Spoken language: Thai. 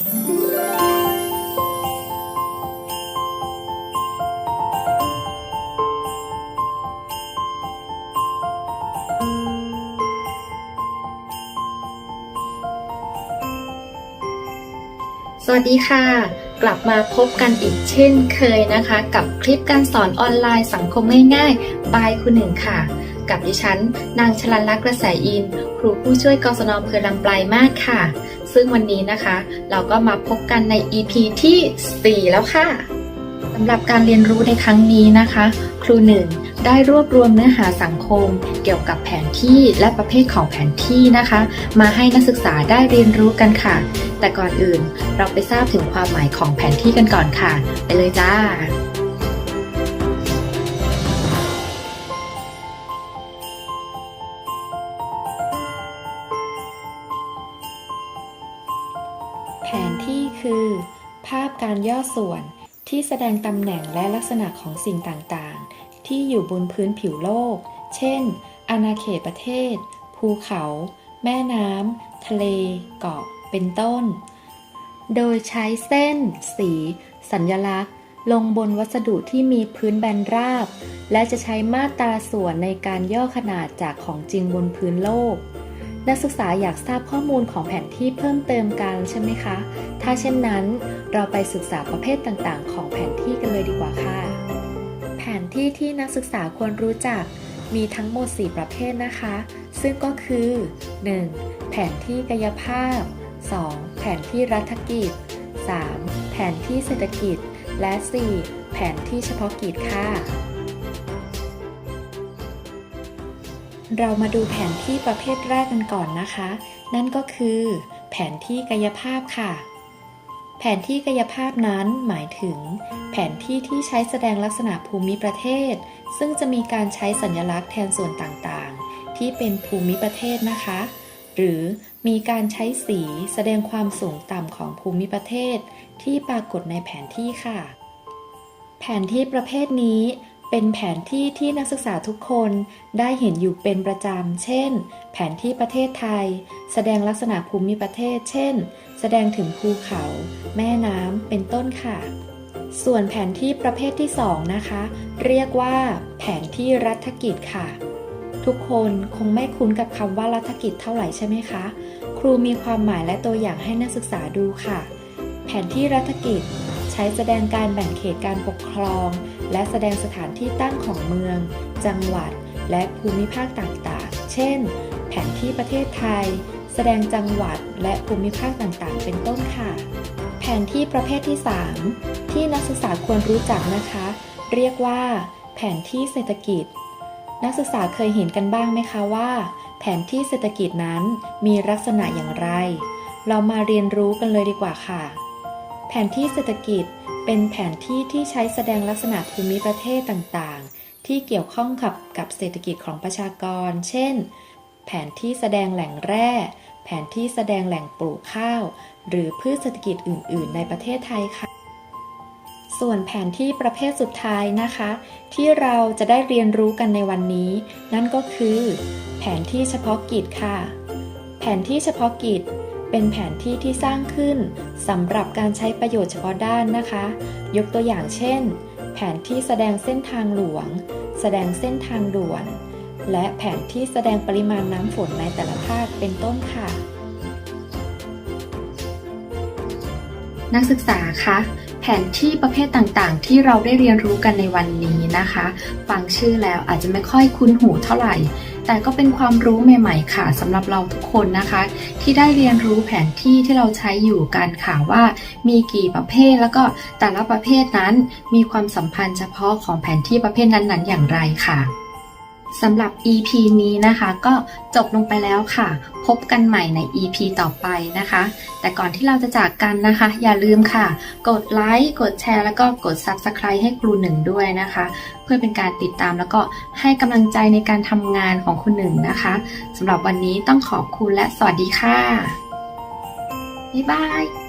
สวัสดีค่ะ กลับมาพบกันอีกเช่นเคยนะคะ กับคลิปการสอนออนไลน์สังคมง่ายๆ บายคุณหนึ่งค่ะ กับดิฉัน นางชลันลักษณ์กระแสอิน ครูผู้ช่วยกศนอำเภอลำปลายมากค่ะ ซึ่งวันนี้นะคะ เราก็มาพบกันใน EP ที่ 4 แล้วค่ะสำหรับการเรียนรู้ในครั้งนี้นะคะ ครูหนึ่งได้รวบรวมเนื้อหาสังคม เกี่ยวกับแผนที่และประเภทของแผนที่นะคะ มาให้นักศึกษาได้เรียนรู้กันค่ะ แต่ก่อนอื่นเราไปทราบถึงความหมายของแผนที่กันก่อนค่ะ ไปเลยจ้า ผนที่คือ ภาพการย่อส่วนที่แสดงตำแหน่งและลักษณะของสิ่งต่างๆ ที่อยู่บนพื้นผิวโลก เช่น อาณาเขตประเทศ ภูเขา แม่น้ำ ทะเล เกาะ เป็นต้น โดยใช้เส้น สี สัญลักษณ์ ลงบนวัสดุที่มีพื้นแบนราบ และจะใช้มาตราส่วนในการย่อขนาดจากของจริงบนพื้นโลก นักศึกษาอยากทราบข้อมูลของแผนที่เพิ่มเติมกันใช่ไหมคะ ถ้าเช่นนั้น เราไปศึกษาประเภทต่างๆ ของแผนที่กันเลยดีกว่าค่ะ แผนที่ที่นักศึกษาควรรู้จักมีทั้งหมด 4 ประเภทนะคะ ซึ่งก็คือ 1. แผนที่กายภาพ 2. แผนที่รัฐกิจ 3. แผนที่เศรษฐกิจ และ 4. แผนที่เฉพาะกิจค่ะ เรามาดูแผนที่ประเภทแรกกันก่อนนะคะ นั่นก็คือ แผนที่กายภาพค่ะ แผนที่กายภาพนั้นหมายถึง แผนที่ที่ใช้แสดงลักษณะภูมิประเทศ ซึ่งจะมีการใช้สัญลักษณ์แทนส่วนต่างๆ ที่เป็นภูมิประเทศนะคะ หรือมีการใช้สีแสดงความสูงต่ำของภูมิประเทศ ที่ปรากฏในแผนที่ค่ะ แผนที่ประเภทนี้ เป็นแผนที่ที่นักศึกษาทุกคนได้เห็นอยู่เป็นประจำ เช่น แผนที่ประเทศไทย แสดงลักษณะภูมิประเทศ เช่น แสดงถึงภูเขา แม่น้ำ เป็นต้นค่ะ ส่วนแผนที่ประเภทที่ 2 นะคะ เรียกว่า แผนที่รัฐกิจค่ะ ทุกคนคงไม่คุ้นกับคำว่ารัฐกิจเท่าไหร่ใช่ไหมคะ ครูมีความหมายและตัวอย่างให้นักศึกษาดูค่ะ แผนที่รัฐกิจ ช้แสดงการแบ่งเขตการปกครอง และแสดงสถานที่ตั้งของเมือง จังหวัด และภูมิภาคต่างๆ เช่น แผนที่ประเทศไทย แสดงจังหวัดและภูมิภาคต่างๆ เป็นต้นค่ะ แผนที่ประเภทที่ 3 ที่นักศึกษาควรรู้จักนะคะ เรียกว่า แผนที่เศรษฐกิจ นักศึกษาเคยเห็นกันบ้างไหมคะว่า แผนที่เศรษฐกิจนั้นมีลักษณะอย่างไร เรามาเรียนรู้กันเลยดีกว่าค่ะ แผนที่เศรษฐกิจเป็นแผนที่ที่ใช้แสดงลักษณะภูมิประเทศต่างๆ ที่เกี่ยวข้องกับกับเศรษฐกิจของประชากร เช่น แผนที่แสดงแหล่งแร่ แผนที่แสดงแหล่งปลูกข้าว หรือพืชเศรษฐกิจอื่น ๆ ในประเทศไทยค่ะ ส่วนแผนที่ประเภทสุดท้ายนะคะ ที่เราจะได้เรียนรู้กันในวันนี้ นั่นก็คือ แผนที่เฉพาะกิจค่ะ แผนที่เฉพาะกิจ เป็นแผนที่ที่สร้างขึ้นสำหรับการใช้ประโยชน์เฉพาะด้านนะคะ ยกตัวอย่างเช่น แผนที่แสดงเส้นทางหลวง แสดงเส้นทางด่วน และแผนที่แสดงปริมาณน้ำฝนในแต่ละภาคเป็นต้นค่ะ นักศึกษาคะแผนที่ประเภทต่างๆ ที่เราได้เรียนรู้กันในวันนี้นะคะ ฟังชื่อแล้วอาจจะไม่ค่อยคุ้นหูเท่าไหร่ แต่ก็เป็นความรู้ใหม่ ๆ ค่ะสำหรับเราทุกคนนะคะ ที่ได้เรียนรู้แผนที่ที่เราใช้อยู่กันค่ะว่ามีกี่ประเภทแล้วก็แต่ละประเภทนั้นมีความสัมพันธ์เฉพาะของแผนที่ประเภทนั้นๆ อย่างไรค่ะ สำหรับ EP นี้นะคะ ก็จบลงไปแล้วค่ะ พบกันใหม่ใน EP ต่อไปนะคะ แต่ก่อนที่เราจะจากกันนะคะ อย่าลืมค่ะ กดไลค์กดแชร์แล้วก็กด Subscribe ให้ครูหนึ่งด้วยนะคะ เพื่อเป็นการติดตามแล้วก็ให้กำลังใจในการทำงานของคุณหนึ่งนะคะสำหรับวันนี้ต้องขอบคุณและสวัสดีค่ะบ๊ายบาย